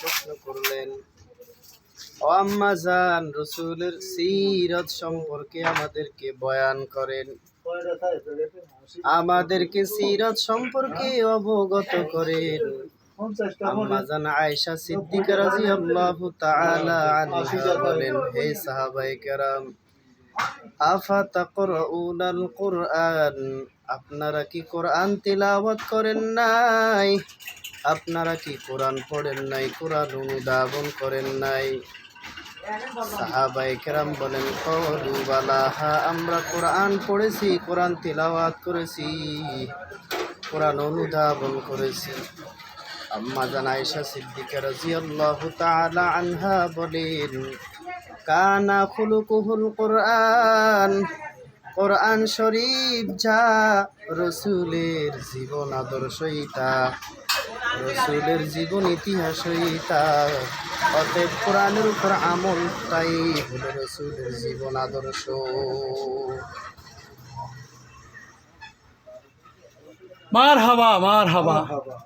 প্রশ্ন করলেন, ও আম্মা জান রসুলের সিরত সম্পর্কে আমাদেরকে বয়ান করেন। আমাদেরকে সিরত সম্পর্কে অবগত করেন। আম্মা জান আয়েশা সিদ্দিকা রাদিয়াল্লাহু তাআলা আনহা বলেন, হে আফা তাকরাউনাল কুরআন? আপনারা কি কোরআন তিলাওয়াত করেন নাই? আপনারা কি কোরআন পড়েন নাই? কোরআন অনুধাবন করেন নাই? সাহাবায়ে কেরাম বলেন, কলু বালা, হা, আমরা কোরআন পড়েছি, কোরআন তিলাওয়াত করেছি, কোরআন অনুধাবন করেছি। আম্মা জান আয়েশা সিদ্দিকা রাদিয়াল্লাহু তাআলা আনহা বলেন কানা খুলুকুহুল কোরআন কোরআন শরীফ যা রসুলের জীবন আদর্শ ইতা রসুলের জীবন ইতিহাস ইতা। অতএব কোরআনের উপর আমল তাই হলো রসুলের জীবন আদর্শ। মার হাবা মার হাবা হাবা